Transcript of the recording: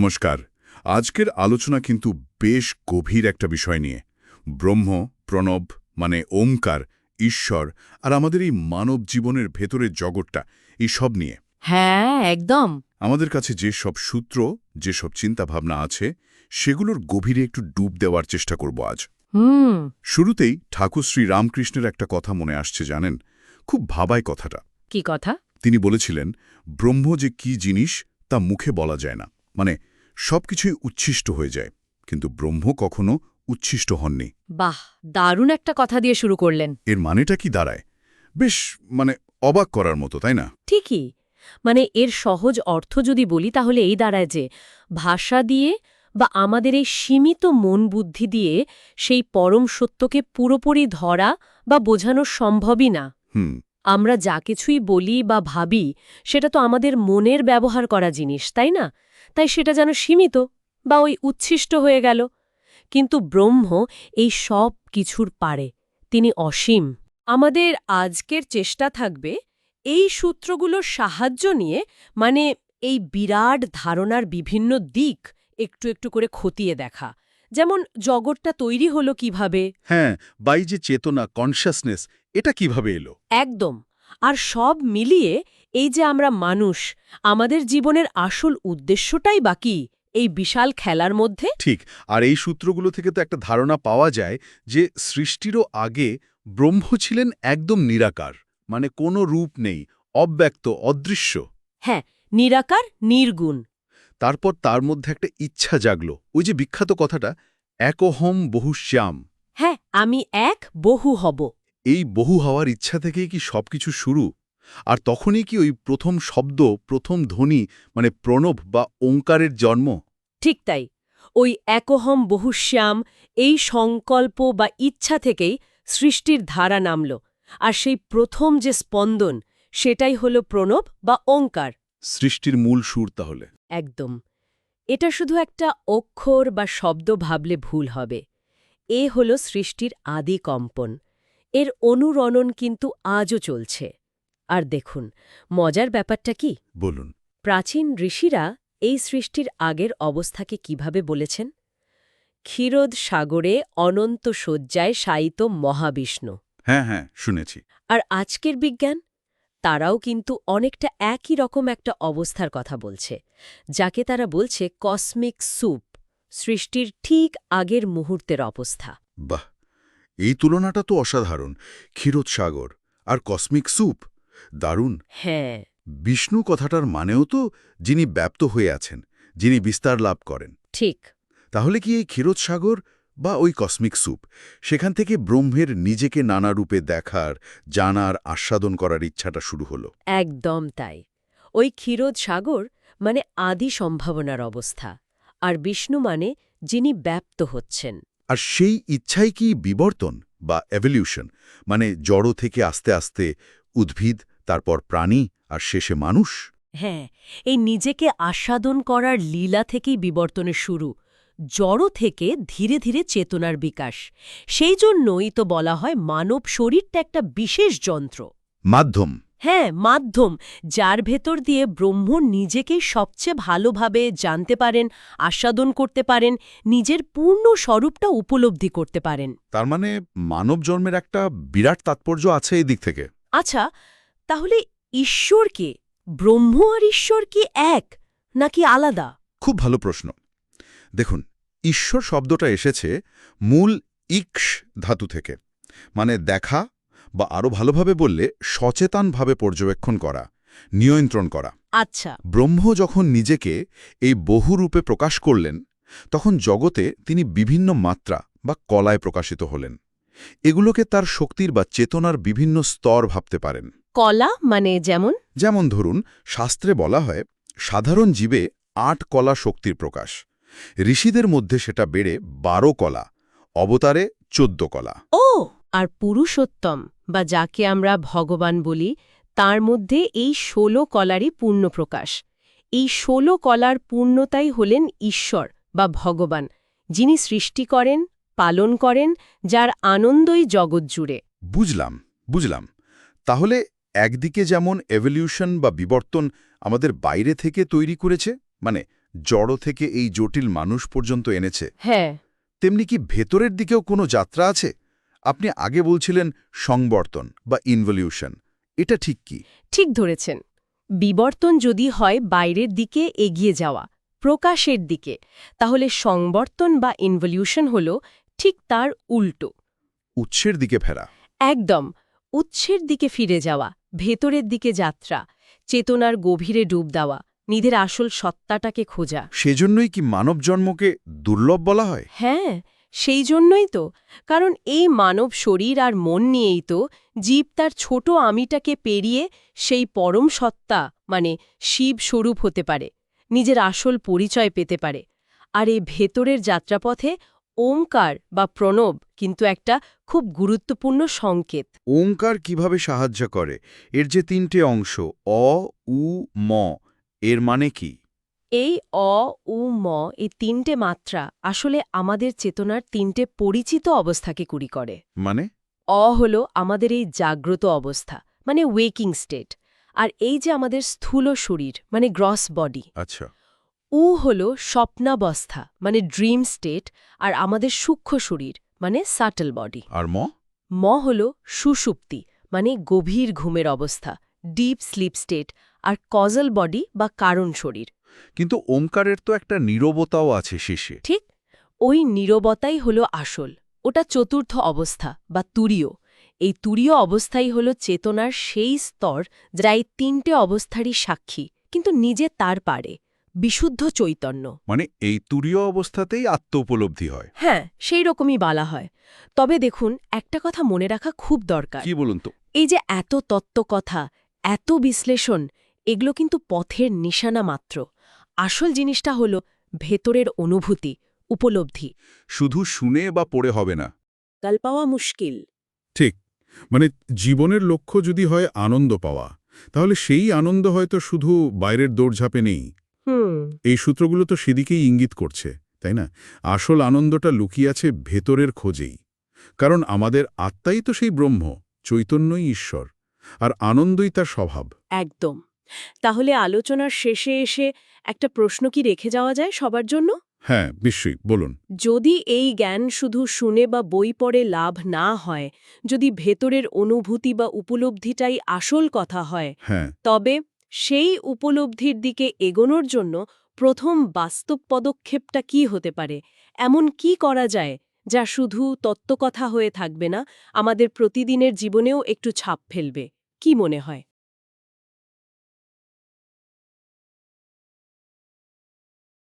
নমস্কার। আজকের আলোচনা কিন্তু বেশ গভীর একটা বিষয় নিয়ে। ব্রহ্ম প্রণব মানে ওমকার ঈশ্বর আর আমাদের এই মানব জীবনের ভেতরের জগৎটা এই সব নিয়ে। হ্যাঁ একদম। আমাদের কাছে যে সব সূত্র যে সব চিন্তাভাবনা আছে সেগুলোর গভীরে একটু ডুব দেওয়ার চেষ্টা করব আজ। হুম। শুরুতেই ঠাকুর শ্রী রামকৃষ্ণের একটা কথা মনে আসছে জানেন? খুব ভাবায় কথাটা। কি কথা? তিনি বলেছিলেন ব্রহ্ম যে কি জিনিস তা মুখে বলা যায় না। মানে সবকিছুই উচ্ছিষ্ট হয়ে যায় কিন্তু ব্রহ্ম কখনো উচ্ছিষ্ট হননি। বাহ দারুণ একটা কথা দিয়ে শুরু করলেন। এর মানেটা কি দাঁড়ায়? বেশ মানে অবাক করার মতো তাই না? ঠিকই মানে এর সহজ অর্থ যদি বলি তাহলে এই দাঁড়ায় যে ভাষা দিয়ে বা আমাদের এই সীমিত মন বুদ্ধি দিয়ে সেই পরম সত্যকে পুরোপুরি ধরা বা বোঝানো সম্ভবই না। হুম। আমরা যা কিছুই বলি বা ভাবি সেটা তো আমাদের মনের ব্যবহার করা জিনিস তাই না? তাই সেটা যেন সীমিত বা ওই উচ্ছিষ্ট হয়ে গেল। কিন্তু ব্রহ্ম এই সব কিছুর পারে। তিনি অসীম। আমাদের আজকের চেষ্টা থাকবে এই সূত্রগুলোর সাহায্য নিয়ে মানে এই বিরাট ধারণার বিভিন্ন দিক একটু একটু করে খতিয়ে দেখা। যেমন জগৎটা তৈরি হলো কীভাবে? হ্যাঁ বাই যে চেতনা কনশাসনেস এটা কীভাবে এলো? একদম। আর সব মিলিয়ে এই যে আমরা মানুষ আমাদের জীবনের আসল উদ্দেশ্যটাই বাকি এই বিশাল খেলার মধ্যে? ঠিক আর এই সূত্রগুলো থেকে তো একটা ধারণা পাওয়া যায় যে সৃষ্টিরও আগে ব্রহ্ম ছিলেন একদম নিরাকার মানে কোনো রূপ নেই অব্যক্ত অদৃশ্য। হ্যাঁ নিরাকার নির্গুণ। তারপর তার মধ্যে একটা ইচ্ছা জাগলো ওই যে বিখ্যাত কথাটা একহম বহুশ্যাম। হ্যাঁ আমি এক বহু হব। এই বহু হওয়ার ইচ্ছা থেকেই কি সবকিছু শুরু? আর তখনই কি ওই প্রথম শব্দ প্রথম ধ্বনি মানে প্রণব বা ওঙ্কারের জন্ম? ঠিক তাই। ওই একহম বহুশ্যাম এই সংকল্প বা ইচ্ছা থেকেই সৃষ্টির ধারা নামল। আর সেই প্রথম যে স্পন্দন সেটাই হল প্রণব বা ওঙ্কার। সৃষ্টির মূল সুর তাহলে। একদম। এটা শুধু একটা অক্ষর বা শব্দ ভাবলে ভুল হবে। এ হল সৃষ্টির আদি কম্পন। এর অনুরণন কিন্তু আজও চলছে। আর দেখুন মজার ব্যাপারটা কি? বলুন। প্রাচীন ঋষিরা এই সৃষ্টির আগের অবস্থাকে কীভাবে বলেছেন? ক্ষীরোদ সাগরে অনন্ত শয্যায় শায়িত মহাবিষ্ণু। হ্যাঁ হ্যাঁ শুনেছি। আর আজকের বিজ্ঞান? তারাও কিন্তু অনেকটা একই রকম একটা অবস্থার কথা বলছে যাকে তারা বলছে কসমিক স্যুপ সৃষ্টির ঠিক আগের মুহূর্তের অবস্থা। বাহ! এই তুলনাটা তো অসাধারণ ক্ষীরোৎসাগর আর কসমিক স্যুপ। দারুণ। হ্যাঁ। বিষ্ণু কথাটার মানেও তো যিনি ব্যাপ্ত হয়ে আছেন যিনি বিস্তার লাভ করেন। ঠিক। তাহলে কি এই ক্ষীরোৎসাগর বা ওই কসমিক স্যুপ সেখান থেকে ব্রহ্মের নিজেকে নানা রূপে দেখার জানার আস্বাদন করার ইচ্ছাটা শুরু হলো? একদম তাই। ওই ক্ষীরোদ সাগর মানে আদি সম্ভাবনার অবস্থা আর বিষ্ণু মানে যিনি ব্যাপ্ত হচ্ছেন। আর সেই ইচ্ছাই কি বিবর্তন বা এভলিউশন মানে জড় থেকে আস্তে আস্তে উদ্ভিদ তারপর প্রাণী আর শেষে মানুষ। হ্যাঁ এই নিজেকে আস্বাদন করার লীলা থেকেই বিবর্তনের শুরু। জড় থেকে ধীরে ধীরে চেতনার বিকাশ। সেই জন্যই তো বলা হয় মানব শরীরটা একটা বিশেষ যন্ত্র। মাধ্যম। হ্যাঁ মাধ্যম যার ভেতর দিয়ে ব্রহ্ম নিজেকেই সবচেয়ে ভালোভাবে জানতে পারেন আস্বাদন করতে পারেন নিজের পূর্ণ স্বরূপটা উপলব্ধি করতে পারেন। তার মানে মানব জন্মের একটা বিরাট তাৎপর্য আছে এই দিক থেকে। আচ্ছা তাহলে ঈশ্বর কে? ব্রহ্ম আর ঈশ্বর কি এক নাকি আলাদা? খুব ভালো প্রশ্ন। দেখুন ঈশ্বর শব্দটা এসেছে মূল ইক্স ধাতু থেকে। মানে দেখা বা আরও ভালোভাবে বললে সচেতনভাবে পর্যবেক্ষণ করা নিয়ন্ত্রণ করা। আচ্ছা। ব্রহ্ম যখন নিজেকে এই বহু রূপে প্রকাশ করলেন তখন জগতে তিনি বিভিন্ন মাত্রা বা কলায় প্রকাশিত হলেন। এগুলোকে তার শক্তির বা চেতনার বিভিন্ন স্তর ভাবতে পারেন। কলা মানে যেমন? যেমন ধরুন শাস্ত্রে বলা হয় সাধারণ জীবে আট কলা শক্তির প্রকাশ। ঋষিদের মধ্যে সেটা বেড়ে বারো কলা অবতারে চোদ্দ কলা। ও আর পুরুষোত্তম বা যাকে আমরা ভগবান বলি তার মধ্যে এই ষোলো কলারই পূর্ণ প্রকাশ। এই ষোলো কলার পূর্ণতাই হলেন ঈশ্বর বা ভগবান যিনি সৃষ্টি করেন পালন করেন যার আনন্দই জগৎ জুড়ে। বুঝলাম বুঝলাম। তাহলে একদিকে যেমন এভলিউশন বা বিবর্তন আমাদের বাইরে থেকে তৈরি করেছে মানে জড় থেকে এই জটিল মানুষ পর্যন্ত এনেছে হ্যাঁ। তেমনি কি ভেতরের দিকেও কোনো যাত্রা আছে? আপনি আগে বলছিলেন সংবর্তন বা ইনভলিউশন এটা ঠিক কি? ঠিক ধরেছেন। বিবর্তন যদি হয় বাইরের দিকে এগিয়ে যাওয়া প্রকাশের দিকে তাহলে সংবর্তন বা ইনভলিউশন হল ঠিক তার উল্টো। উৎসের দিকে ফেরা। একদম উৎসের দিকে ফিরে যাওয়া ভেতরের দিকে যাত্রা চেতনার গভীরে ডুব দেওয়া নিজের আসল সত্তাটাকে খোঁজা। সেজন্যই কি মানব জন্মকে দুর্লভ বলা হয়? হ্যাঁ সেই জন্যই তো। কারণ এই মানব শরীর আর মন নিয়েই তো জীব তার ছোট আমিটাকে পেরিয়ে সেই পরম সত্তা মানে শিব স্বরূপ হতে পারে নিজের আসল পরিচয় পেতে পারে। আর এই ভেতরের যাত্রাপথে ওমকার বা প্রণব কিন্তু একটা খুব গুরুত্বপূর্ণ সংকেত। ওঙ্কার কীভাবে সাহায্য করে? এর যে তিনটে অংশ অ উ ম এর মানে কি? এই অ উ ম এই তিনটে মাত্রা আসলে আমাদের চেতনার তিনটে পরিচিত অবস্থাকে কুড়ি করে। মানে? অ হল আমাদের এই জাগ্রত অবস্থা মানে ওয়েকিং স্টেট আর এই যে আমাদের স্থূল শরীর মানে গ্রস বডি আচ্ছা। উ হল স্বপ্নাবস্থা মানে ড্রিম স্টেট আর আমাদের সূক্ষ্ম শরীর মানে সাটল বডি আর ম? ম হল সুষুপ্তি মানে গভীর ঘুমের অবস্থা ডিপ স্লিপ স্টেট আর কজল বডি বা কারণ শরীর। কিন্তু ওমকারের তো একটা নীরবতাও আছে শেষে। ঠিক? ওই নীরবতাই হল আসল ওটা চতুর্থ অবস্থা বা তুরীয়। এই তুরীয় অবস্থাই হল চেতনার সেই স্তর যা এই তিনটে অবস্থারই সাক্ষী কিন্তু নিজে তার পারে। বিশুদ্ধ চৈতন্য। মানে এই তুরীয় অবস্থাতেই আত্ম উপলব্ধি হয়। হ্যাঁ সেই রকমই বলা হয়। তবে দেখুন একটা কথা মনে রাখা খুব দরকার। কি বলুন তো? এই যে এত তত্ত্বকথা এত বিশ্লেষণ এগুলো কিন্তু পথের নিশানা মাত্র। আসল জিনিসটা হল ভেতরের অনুভূতি উপলব্ধি। শুধু শুনে বা পড়ে হবে না। কাল পাওয়া মুশকিল। ঠিক। মানে জীবনের লক্ষ্য যদি হয় আনন্দ পাওয়া তাহলে সেই আনন্দ হয়তো শুধু বাইরের দৌড়ঝাঁপে নেই। এই সূত্রগুলো তো সেদিকেই ইঙ্গিত করছে তাই না? আসল আনন্দটা লুকিয়ে আছে ভেতরের খোঁজেই। কারণ আমাদের আত্মাই তো সেই ব্রহ্ম চৈতন্যই ঈশ্বর আর আনন্দই তার স্বভাব। একদম। তাহলে আলোচনার শেষে এসে একটা প্রশ্ন কি রেখে যাওয়া যায় সবার জন্য? হ্যাঁ নিশ্চয়ই বলুন। যদি এই জ্ঞান শুধু শুনে বা বই পড়ে লাভ না হয় যদি ভেতরের অনুভূতি বা উপলব্ধিটাই আসল কথা হয় হ্যাঁ। তবে সেই উপলব্ধির দিকে এগোনোর জন্য প্রথম বাস্তব পদক্ষেপটা কি হতে পারে? এমন কি করা যায় যা শুধু তত্ত্বকথা হয়ে থাকবে না, আমাদের প্রতিদিনের জীবনেও একটু ছাপ ফেলবে? কি মনে হয়?